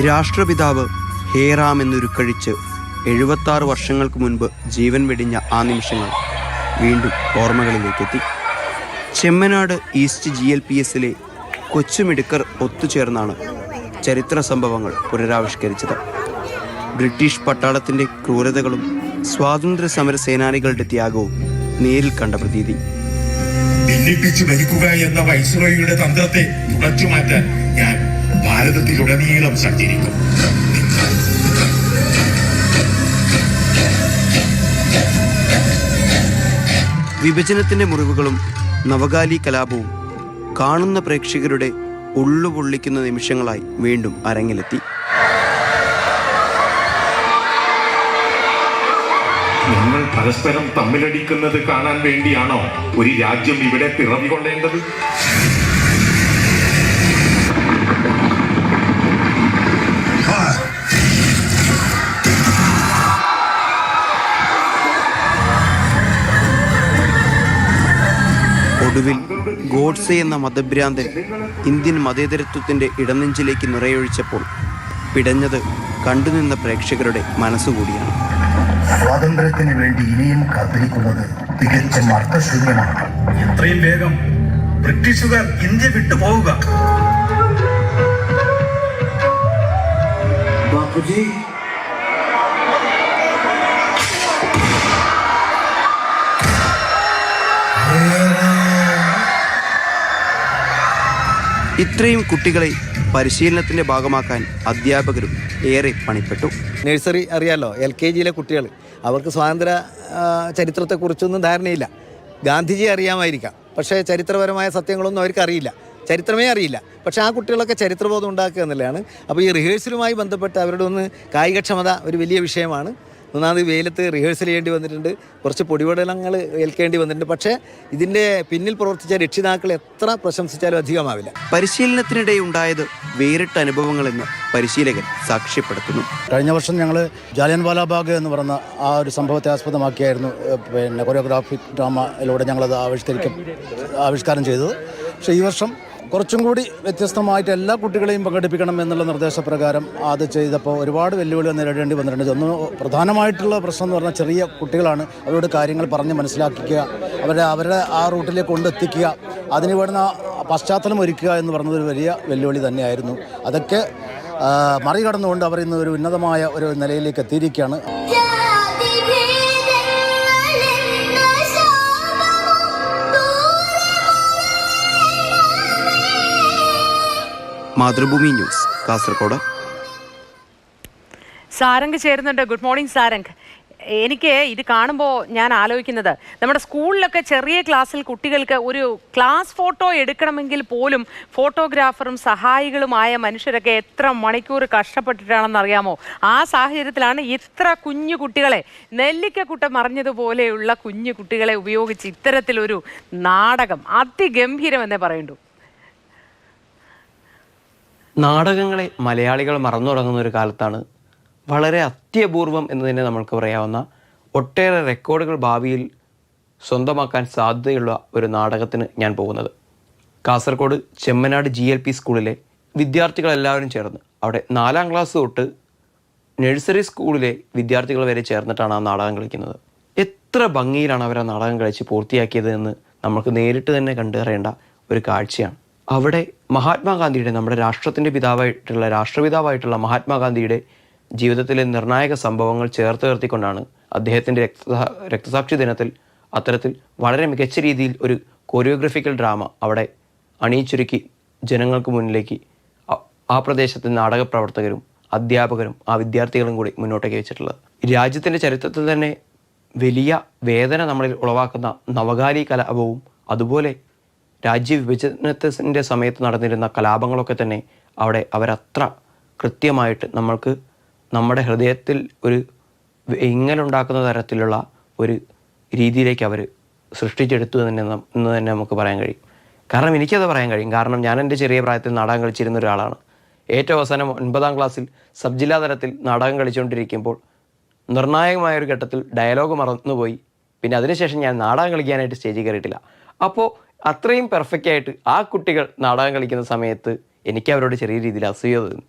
രാഷ്ട്രപിതാവ് ഹേറാം എന്നുരുക്കഴിച്ച് എഴുപത്താറ് വർഷങ്ങൾക്ക് മുൻപ് ജീവൻ വെടിഞ്ഞ ആ നിമിഷങ്ങൾ വീണ്ടും ഓർമ്മകളിലേക്കെത്തി. Chemmanad east G L P എസിലെ കൊച്ചുമിടുക്കർ ഒത്തുചേർന്നാണ് ചരിത്ര സംഭവങ്ങൾ പുനരാവിഷ്കരിച്ചത്. ബ്രിട്ടീഷ് പട്ടാളത്തിന്റെ ക്രൂരതകളും സ്വാതന്ത്ര്യ സമര സേനാനികളുടെ ത്യാഗവും നേരിൽ കണ്ട പ്രതീതി. ഭിന്നിപ്പിച്ചു ഭരിക്കുക എന്ന വൈസ്രോയിയുടെ തന്ത്രത്തെ മാറ്റാൻ ഞാൻ ഭാരതത്തിലുടനീളം സഞ്ചരിക്കും. വിഭജനത്തിന്റെ മുറിവുകളും നവകാലി കലാപവും കാണുന്ന പ്രേക്ഷകരുടെ ഉള്ളുപൊള്ളിക്കുന്ന നിമിഷങ്ങളായി വീണ്ടും അരങ്ങിലെത്തി. നിങ്ങൾ പരസ്പരം തമ്മിലടിക്കുന്നത് കാണാൻ വേണ്ടിയാണോ ഒരു രാജ്യം ഇവിടെ പിറവി കൊള്ളേണ്ടത് ഒടുവിൽ ഗോഡ്സെ എന്ന മതഭ്രാന്തൻ ഇന്ത്യൻ മതേതരത്വത്തിന്റെ ഇടനെഞ്ചിലേക്ക് നിറയൊഴിച്ചപ്പോൾ പിടഞ്ഞത് കണ്ടുനിന്ന പ്രേക്ഷകരുടെ മനസ്സുകൂടിയാണ്. സ്വാതന്ത്ര്യത്തിന് വേണ്ടി ഇനിയും കാത്തിരിക്കുന്നത് തികച്ചും അർത്ഥശൂന്യമാണ്. എത്രയും വേഗം ബ്രിട്ടീഷുകാർ ഇന്ത്യ വിട്ടു പോവുക. ഇത്രയും കുട്ടികളെ പരിശീലനത്തിന്റെ ഭാഗമാക്കാൻ അധ്യാപകരും ഏറെ പണിപ്പെട്ടു. നഴ്സറി അറിയാലോ എൽ കെ ജിയിലെ കുട്ടികൾ അവർക്ക് സ്വാതന്ത്ര്യ ചരിത്രത്തെക്കുറിച്ചൊന്നും ധാരണയില്ല. ഗാന്ധിജി അറിയാമായിരിക്കാം. പക്ഷേ ചരിത്രപരമായ സത്യങ്ങളൊന്നും അവർക്കറിയില്ല ചരിത്രമേ അറിയില്ല. പക്ഷേ ആ കുട്ടികളൊക്കെ ചരിത്രബോധം ഉണ്ടാക്കുക എന്നുള്ളതാണ്. അപ്പോൾ ഈ റിഹേഴ്സലുമായി ബന്ധപ്പെട്ട് അവരുടെ ഒന്ന് കായികക്ഷമത ഒരു വലിയ വിഷയമാണ്. ഒന്നാമത് വെയിലത്ത് റിഹേഴ്സൽ ചെയ്യേണ്ടി വന്നിട്ടുണ്ട്. കുറച്ച് പൊടിപടലങ്ങൾ ഏൽക്കേണ്ടി വന്നിട്ടുണ്ട്. പക്ഷേ ഇതിന്റെ പിന്നിൽ പ്രവർത്തിച്ച രക്ഷിതാക്കൾ എത്ര പ്രശംസിച്ചാലും അധികമാവില്ല. പരിശീലനത്തിനിടെ ഉണ്ടായത് വേറിട്ട അനുഭവങ്ങളെന്ന് പരിശീലകൻ സാക്ഷ്യപ്പെടുത്തുന്നു. കഴിഞ്ഞ വർഷം ഞങ്ങൾ ജാലിയൻ വാലാബാഗ് എന്ന് പറഞ്ഞ ആ ഒരു സംഭവത്തെ ആസ്പദമാക്കിയായിരുന്നു പിന്നെ കൊറിയോഗ്രാഫിക് ഡ്രാമയിലൂടെ ഞങ്ങളത് ആവിഷ്കരിക്കും ആവിഷ്കാരം ചെയ്തത്. പക്ഷേ ഈ വർഷം കുറച്ചും കൂടി വ്യത്യസ്തമായിട്ട് എല്ലാ കുട്ടികളെയും പങ്കെടുപ്പിക്കണം എന്നുള്ള നിർദ്ദേശപ്രകാരം അത് ചെയ്തപ്പോൾ ഒരുപാട് വെല്ലുവിളികൾ നേരിടേണ്ടി വന്നിട്ടുണ്ട്. ഒന്ന് പ്രധാനമായിട്ടുള്ള പ്രശ്നം എന്ന് പറഞ്ഞാൽ ചെറിയ കുട്ടികളാണ്. അവരോട് കാര്യങ്ങൾ പറഞ്ഞ് മനസ്സിലാക്കിക്കുക അവരെ അവരുടെ ആ റൂട്ടിലേക്ക് കൊണ്ടെത്തിക്കുക അതിന് വേണ്ടുന്ന പശ്ചാത്തലം ഒരുക്കുക എന്ന് പറഞ്ഞത് ഒരു വലിയ വെല്ലുവിളി തന്നെയായിരുന്നു. അതൊക്കെ മറികടന്നുകൊണ്ട് അവർ ഇന്ന് ഒരു ഉന്നതമായ ഒരു നിലയിലേക്ക് എത്തിയിരിക്കുകയാണ്. മാതൃഭൂമി ന്യൂസ് കാസർഗോഡ് സാരംഗ് ചേരുന്നുണ്ട്. Good morning Sarang. എനിക്ക് ഇത് കാണുമ്പോൾ ഞാൻ ആലോചിക്കുന്നത് നമ്മുടെ സ്കൂളിലൊക്കെ ചെറിയ ക്ലാസ്സിൽ കുട്ടികൾക്ക് ഒരു ക്ലാസ് ഫോട്ടോ എടുക്കണമെങ്കിൽ പോലും ഫോട്ടോഗ്രാഫറും സഹായികളുമായ മനുഷ്യരൊക്കെ എത്ര മണിക്കൂർ കഷ്ടപ്പെട്ടിട്ടാണെന്ന് അറിയാമോ? ആ സാഹചര്യത്തിലാണ് ഇത്ര കുഞ്ഞു കുട്ടികളെ നെല്ലിക്കക്കുട്ട മറിഞ്ഞതുപോലെയുള്ള കുഞ്ഞു കുട്ടികളെ ഉപയോഗിച്ച് ഇത്തരത്തിലൊരു നാടകം അതിഗംഭീരമെന്നേ പറയണ്ടു നാടകങ്ങളെ മലയാളികൾ മറന്നു തുടങ്ങുന്ന ഒരു കാലത്താണ് വളരെ അത്യപൂർവം എന്ന് തന്നെ നമ്മൾക്ക് പറയാവുന്ന ഒട്ടേറെ റെക്കോർഡുകൾ ഭാവിയിൽ സ്വന്തമാക്കാൻ സാധ്യതയുള്ള ഒരു നാടകത്തിന് ഞാൻ പോകുന്നത്. Kasaragod Chemmanad G L P സ്കൂളിലെ വിദ്യാർത്ഥികളെല്ലാവരും ചേർന്ന് അവിടെ നാലാം ക്ലാസ് തൊട്ട് നഴ്സറി സ്കൂളിലെ വിദ്യാർത്ഥികൾ വരെ ചേർന്നിട്ടാണ് ആ നാടകം കളിക്കുന്നത്. എത്ര ഭംഗിയിലാണ് അവർ ആ നാടകം കളിച്ച് പൂർത്തിയാക്കിയത് എന്ന് നമുക്ക് നേരിട്ട് തന്നെ കണ്ടറിയേണ്ട ഒരു കാഴ്ചയാണ്. അവിടെ മഹാത്മാഗാന്ധിയുടെ നമ്മുടെ രാഷ്ട്രത്തിന്റെ പിതാവായിട്ടുള്ള രാഷ്ട്രപിതാവായിട്ടുള്ള മഹാത്മാഗാന്ധിയുടെ ജീവിതത്തിലെ നിർണായക സംഭവങ്ങൾ ചേർത്ത് നിർത്തിക്കൊണ്ടാണ് അദ്ദേഹത്തിന്റെ രക്തസാ രക്തസാക്ഷി ദിനത്തിൽ അത്തരത്തിൽ വളരെ മികച്ച രീതിയിൽ ഒരു കൊറിയോഗ്രഫിക്കൽ ഡ്രാമ അവിടെ അണിയിച്ചൊരുക്കി ജനങ്ങൾക്ക് മുന്നിലേക്ക് ആ- പ്രദേശത്തെ നാടക പ്രവർത്തകരും അധ്യാപകരും ആ വിദ്യാർത്ഥികളും കൂടി മുന്നോട്ടേക്ക് വെച്ചിട്ടുള്ളത്. രാജ്യത്തിന്റെ ചരിത്രത്തിൽ തന്നെ വലിയ വേദന നമ്മളിൽ ഉളവാക്കുന്ന നവകാലി കലാപവും അതുപോലെ രാജ്യവിഭജനത്തിന്റെ സമയത്ത് നടന്നിരുന്ന കലാപങ്ങളൊക്കെ തന്നെ അവിടെ അവരത്ര കൃത്യമായിട്ട് നമ്മൾക്ക് നമ്മുടെ ഹൃദയത്തിൽ ഒരു ഇങ്ങലുണ്ടാക്കുന്ന തരത്തിലുള്ള ഒരു രീതിയിലേക്ക് അവർ സൃഷ്ടിച്ചെടുത്തു തന്നെ എന്ന് തന്നെ നമുക്ക് പറയാൻ കഴിയും. കാരണം എനിക്കത് പറയാൻ കഴിയും. കാരണം ഞാൻ എന്റെ ചെറിയ പ്രായത്തിൽ നാടകം കളിച്ചിരുന്ന ഒരാളാണ്. ഏറ്റവും അവസാനം ഒൻപതാം ക്ലാസ്സിൽ സബ് ജില്ലാ തലത്തിൽ നാടകം കളിച്ചുകൊണ്ടിരിക്കുമ്പോൾ നിർണായകമായ ഒരു ഘട്ടത്തിൽ ഡയലോഗ് മറന്നുപോയി. പിന്നെ അതിനുശേഷം ഞാൻ നാടകം കളിക്കാനായിട്ട് സ്റ്റേജിൽ കയറിയിട്ടില്ല. അപ്പോൾ അത്രയും പെർഫെക്റ്റ് ആയിട്ട് ആ കുട്ടികൾ നാടകം കളിക്കുന്ന സമയത്ത് എനിക്ക് അവരോട് ചെറിയ രീതിയിൽ അസൂയ തോന്നി.